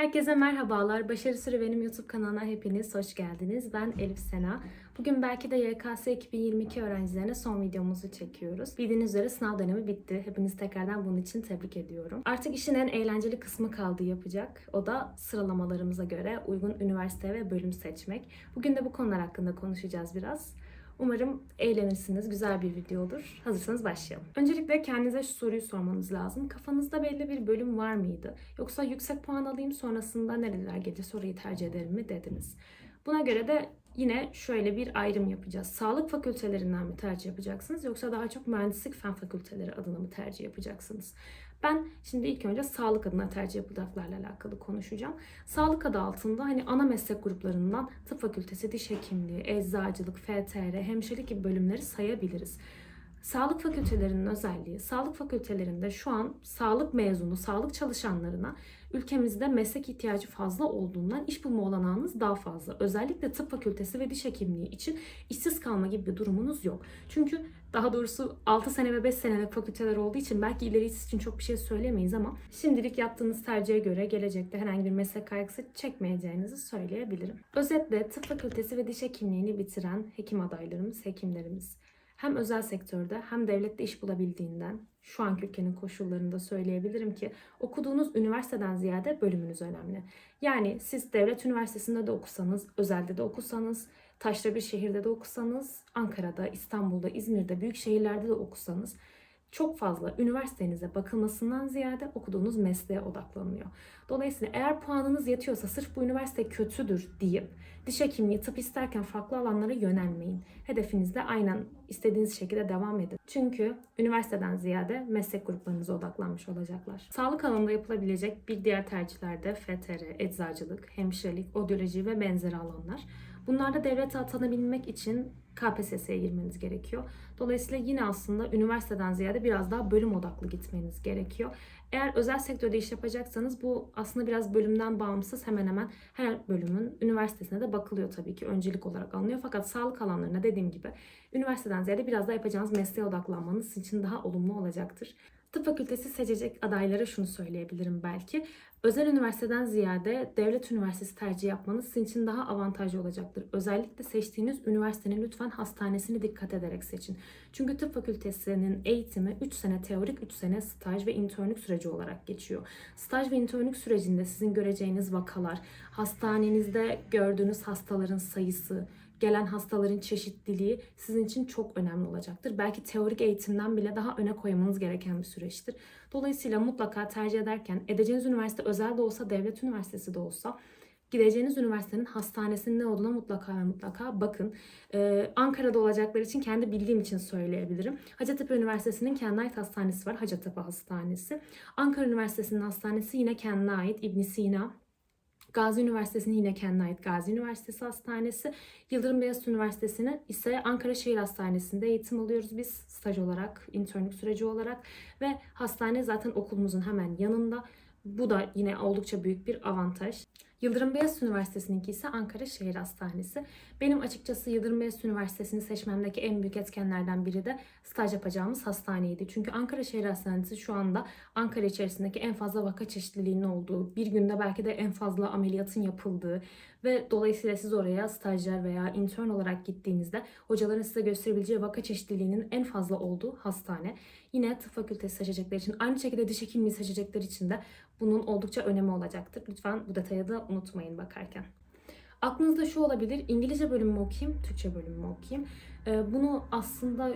Herkese merhabalar. Başarı Sürü benim YouTube kanalına hepiniz hoş geldiniz. Ben Elif Sena. Bugün belki de YKS 2022 öğrencilerine son videomuzu çekiyoruz. Bildiğiniz üzere sınav dönemi bitti. Hepinizi tekrardan bunun için tebrik ediyorum. Artık işin en eğlenceli kısmı kaldı yapacak. O da sıralamalarımıza göre uygun üniversite ve bölüm seçmek. Bugün de bu konular hakkında konuşacağız biraz. Umarım eğlenirsiniz. Güzel bir video olur. Hazırsanız başlayalım. Öncelikle kendinize şu soruyu sormanız lazım. Kafanızda belli bir bölüm var mıydı? Yoksa yüksek puan alayım sonrasında nereler gelir soruyu tercih ederim mi dediniz? Buna göre de yine şöyle bir ayrım yapacağız. Sağlık fakültelerinden mi tercih yapacaksınız yoksa daha çok mühendislik fen fakülteleri adına mı tercih yapacaksınız? Ben şimdi ilk önce sağlık adına tercih yapacaklarla alakalı konuşacağım. Sağlık adı altında hani ana meslek gruplarından tıp fakültesi, diş hekimliği, eczacılık, FTR, hemşirelik gibi bölümleri sayabiliriz. Sağlık fakültelerinin özelliği, sağlık fakültelerinde şu an sağlık mezunu, sağlık çalışanlarına ülkemizde meslek ihtiyacı fazla olduğundan iş bulma olanağınız daha fazla. Özellikle tıp fakültesi ve diş hekimliği için işsiz kalma gibi bir durumunuz yok. Çünkü daha doğrusu 6 sene ve 5 senelik fakülteler olduğu için belki ilerisi için çok bir şey söylemeyiz ama şimdilik yaptığınız tercihe göre gelecekte herhangi bir meslek kaygısı çekmeyeceğinizi söyleyebilirim. Özetle tıp fakültesi ve diş hekimliğini bitiren hekim adaylarımız, hekimlerimiz hem özel sektörde hem devlette iş bulabildiğinden şu anki ülkenin koşullarında söyleyebilirim ki okuduğunuz üniversiteden ziyade bölümünüz önemli. Yani siz devlet üniversitesinde de okusanız, özelde de okusanız, taşra bir şehirde de okusanız, Ankara'da, İstanbul'da, İzmir'de, büyük şehirlerde de okusanız çok fazla üniversitenize bakılmasından ziyade okuduğunuz mesleğe odaklanıyor. Dolayısıyla eğer puanınız yetiyorsa sırf bu üniversite kötüdür deyip diş hekimliği, tıp isterken farklı alanlara yönelmeyin. Hedefinizde aynen istediğiniz şekilde devam edin. Çünkü üniversiteden ziyade meslek gruplarınıza odaklanmış olacaklar. Sağlık alanında yapılabilecek bir diğer tercihler de FTR, eczacılık, hemşirelik, odyoloji ve benzeri alanlar. Bunlarda devlete atanabilmek için KPSS'ye girmeniz gerekiyor. Dolayısıyla yine aslında üniversiteden ziyade biraz daha bölüm odaklı gitmeniz gerekiyor. Eğer özel sektörde iş yapacaksanız bu aslında biraz bölümden bağımsız hemen hemen her bölümün üniversitesine de bakılıyor tabii ki öncelik olarak alınıyor. Fakat sağlık alanlarına dediğim gibi üniversiteden ziyade biraz daha yapacağınız mesleğe odaklanmanız için daha olumlu olacaktır. Tıp fakültesi seçecek adaylara şunu söyleyebilirim belki. Özel üniversiteden ziyade devlet üniversitesi tercih yapmanız sizin için daha avantajlı olacaktır. Özellikle seçtiğiniz üniversitenin lütfen hastanesini dikkat ederek seçin. Çünkü tıp fakültesinin eğitimi 3 sene teorik, 3 sene staj ve internlük süreci olarak geçiyor. Staj ve internlük sürecinde sizin göreceğiniz vakalar, hastanenizde gördüğünüz hastaların sayısı, gelen hastaların çeşitliliği sizin için çok önemli olacaktır. Belki teorik eğitimden bile daha öne koymanız gereken bir süreçtir. Dolayısıyla mutlaka tercih ederken edeceğiniz üniversite özel de olsa, devlet üniversitesi de olsa gideceğiniz üniversitenin hastanesinin ne olduğuna mutlaka ve mutlaka bakın. Ee, Ankara'da olacaklar için kendi bildiğim için söyleyebilirim. Hacettepe Üniversitesi'nin kendine ait hastanesi var. Hacettepe Hastanesi. Ankara Üniversitesi'nin hastanesi yine kendine ait İbn Sina. Gazi Üniversitesi'nin yine kendine ait Gazi Üniversitesi Hastanesi. Yıldırım Beyazıt Üniversitesi'nin ise Ankara Şehir Hastanesi'nde eğitim alıyoruz biz staj olarak, internlük süreci olarak ve hastane zaten okulumuzun hemen yanında. Bu da yine oldukça büyük bir avantaj. Yıldırım Beyazıt Üniversitesi'ninki ise Ankara Şehir Hastanesi. Benim açıkçası Yıldırım Beyazıt Üniversitesi'ni seçmemdeki en büyük etkenlerden biri de staj yapacağımız hastaneydi. Çünkü Ankara Şehir Hastanesi şu anda Ankara içerisindeki en fazla vaka çeşitliliğinin olduğu, bir günde belki de en fazla ameliyatın yapıldığı ve dolayısıyla siz oraya stajyer veya intern olarak gittiğinizde hocaların size gösterebileceği vaka çeşitliliğinin en fazla olduğu hastane. Yine tıp fakültesi seçecekler için, aynı şekilde diş hekimliği seçecekler için de bunun oldukça önemi olacaktır. Lütfen bu detayı da unutmayın bakarken. Aklınızda şu olabilir, İngilizce bölüm mü okuyayım, Türkçe bölüm mü okuyayım? Ee, bunu aslında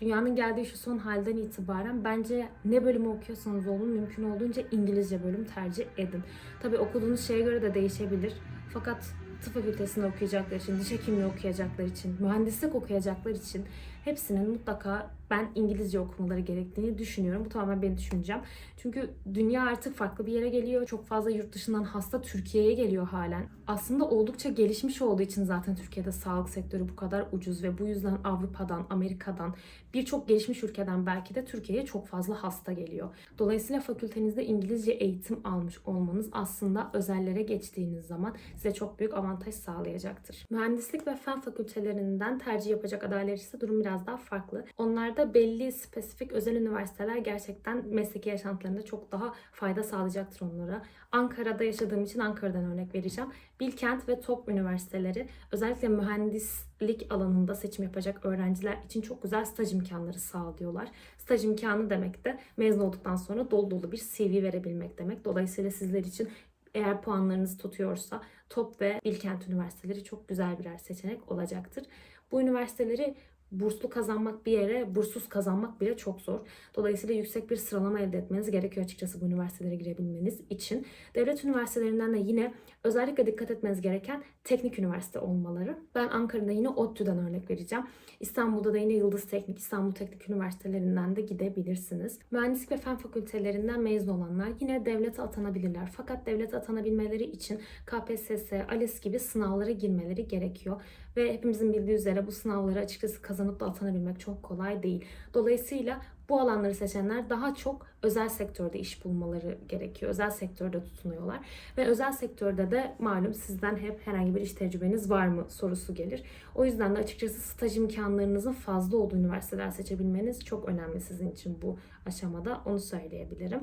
dünyanın geldiği şu son halden itibaren bence ne bölümü okuyorsanız olun mümkün olduğunca İngilizce bölüm tercih edin. Tabi okuduğunuz şeye göre de değişebilir. Fakat tıp fakültesinde okuyacaklar için, diş hekimliği okuyacaklar için, mühendislik okuyacaklar için hepsinin mutlaka ben İngilizce okumaları gerektiğini düşünüyorum. Bu tamamen benim düşüncem. Çünkü dünya artık farklı bir yere geliyor. Çok fazla yurt dışından hasta Türkiye'ye geliyor halen. Aslında oldukça gelişmiş olduğu için zaten Türkiye'de sağlık sektörü bu kadar ucuz ve bu yüzden Avrupa'dan, Amerika'dan, birçok gelişmiş ülkeden belki de Türkiye'ye çok fazla hasta geliyor. Dolayısıyla fakültenizde İngilizce eğitim almış olmanız aslında özellere geçtiğiniz zaman size çok büyük avantaj sağlayacaktır. Mühendislik ve fen fakültelerinden tercih yapacak adaylar ise durum biraz daha farklı. Onlar dışarıda belli spesifik özel üniversiteler gerçekten mesleki yaşantılarında çok daha fayda sağlayacaktır onlara. Ankara'da yaşadığım için Ankara'dan örnek vereceğim. Bilkent ve TOP üniversiteleri özellikle mühendislik alanında seçim yapacak öğrenciler için çok güzel staj imkanları sağlıyorlar. Staj imkanı demek de mezun olduktan sonra dolu dolu bir CV verebilmek demek. Dolayısıyla sizler için eğer puanlarınız tutuyorsa TOP ve Bilkent üniversiteleri çok güzel birer seçenek olacaktır. Bu üniversiteleri burslu kazanmak bir yere, burssuz kazanmak bile çok zor. Dolayısıyla yüksek bir sıralama elde etmeniz gerekiyor açıkçası bu üniversitelere girebilmeniz için. Devlet üniversitelerinden de yine özellikle dikkat etmeniz gereken teknik üniversite olmaları. Ben Ankara'da yine ODTÜ'den örnek vereceğim. İstanbul'da da yine Yıldız Teknik, İstanbul Teknik Üniversitelerinden de gidebilirsiniz. Mühendislik ve fen fakültelerinden mezun olanlar yine devlete atanabilirler. Fakat devlete atanabilmeleri için KPSS, ALES gibi sınavlara girmeleri gerekiyor. Ve hepimizin bildiği üzere bu sınavları açıkçası kazanıp da atanabilmek çok kolay değil. Dolayısıyla bu alanları seçenler daha çok özel sektörde iş bulmaları gerekiyor. Özel sektörde tutunuyorlar. Ve özel sektörde de malum sizden hep herhangi bir iş tecrübeniz var mı sorusu gelir. O yüzden de açıkçası staj imkanlarınızın fazla olduğu üniversiteler seçebilmeniz çok önemli sizin için bu aşamada. Onu söyleyebilirim.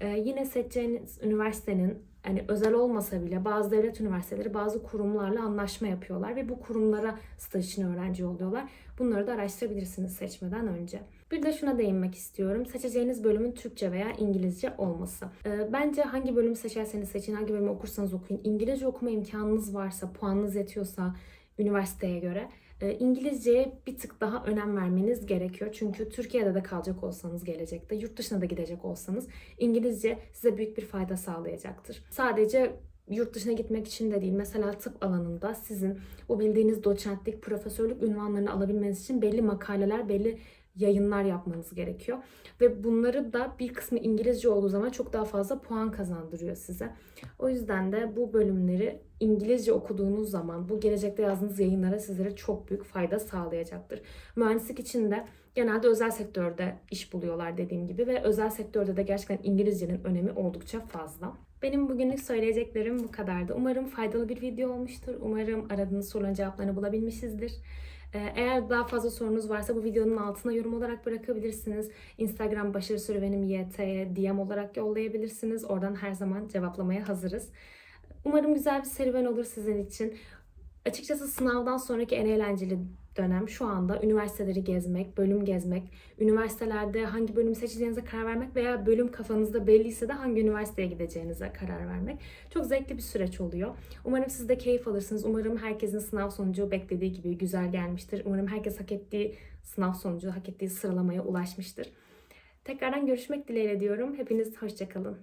Ee, yine seçeceğiniz üniversitenin hani özel olmasa bile bazı devlet üniversiteleri bazı kurumlarla anlaşma yapıyorlar ve bu kurumlara staj için öğrenci yolluyorlar. Bunları da araştırabilirsiniz seçmeden önce. Bir de şuna değinmek istiyorum. Seçeceğiniz bölümün Türkçe veya İngilizce olması. Ee, bence hangi bölümü seçerseniz seçin, hangi bölümü okursanız okuyun. İngilizce okuma imkanınız varsa, puanınız yetiyorsa üniversiteye göre İngilizceye bir tık daha önem vermeniz gerekiyor. Çünkü Türkiye'de de kalacak olsanız gelecekte, yurt dışına da gidecek olsanız İngilizce size büyük bir fayda sağlayacaktır. Sadece yurt dışına gitmek için de değil. Mesela tıp alanında sizin bu bildiğiniz doçentlik, profesörlük ünvanlarını alabilmeniz için belli makaleler, belli yayınlar yapmanız gerekiyor. Ve bunları da bir kısmı İngilizce olduğu zaman çok daha fazla puan kazandırıyor size. O yüzden de bu bölümleri İngilizce okuduğunuz zaman bu gelecekte yazdığınız yayınlara sizlere çok büyük fayda sağlayacaktır. Mühendislik için de genelde özel sektörde iş buluyorlar dediğim gibi ve özel sektörde de gerçekten İngilizcenin önemi oldukça fazla. Benim bugünlük söyleyeceklerim bu kadardı. Umarım faydalı bir video olmuştur. Umarım aradığınız soruların cevaplarını bulabilmişizdir. Ee, Eğer daha fazla sorunuz varsa bu videonun altına yorum olarak bırakabilirsiniz. Instagram başarı sürüvenim YT'ye DM olarak yollayabilirsiniz. Oradan her zaman cevaplamaya hazırız. Umarım güzel bir serüven olur sizin için. Açıkçası sınavdan sonraki en eğlenceli dönem şu anda üniversiteleri gezmek, bölüm gezmek, üniversitelerde hangi bölümü seçeceğinize karar vermek veya bölüm kafanızda belliyse de hangi üniversiteye gideceğinize karar vermek. Çok zevkli bir süreç oluyor. Umarım siz de keyif alırsınız. Umarım herkesin sınav sonucu beklediği gibi güzel gelmiştir. Umarım herkes hak ettiği sınav sonucu, hak ettiği sıralamaya ulaşmıştır. Tekrardan görüşmek dileğiyle diyorum. Hepiniz hoşçakalın.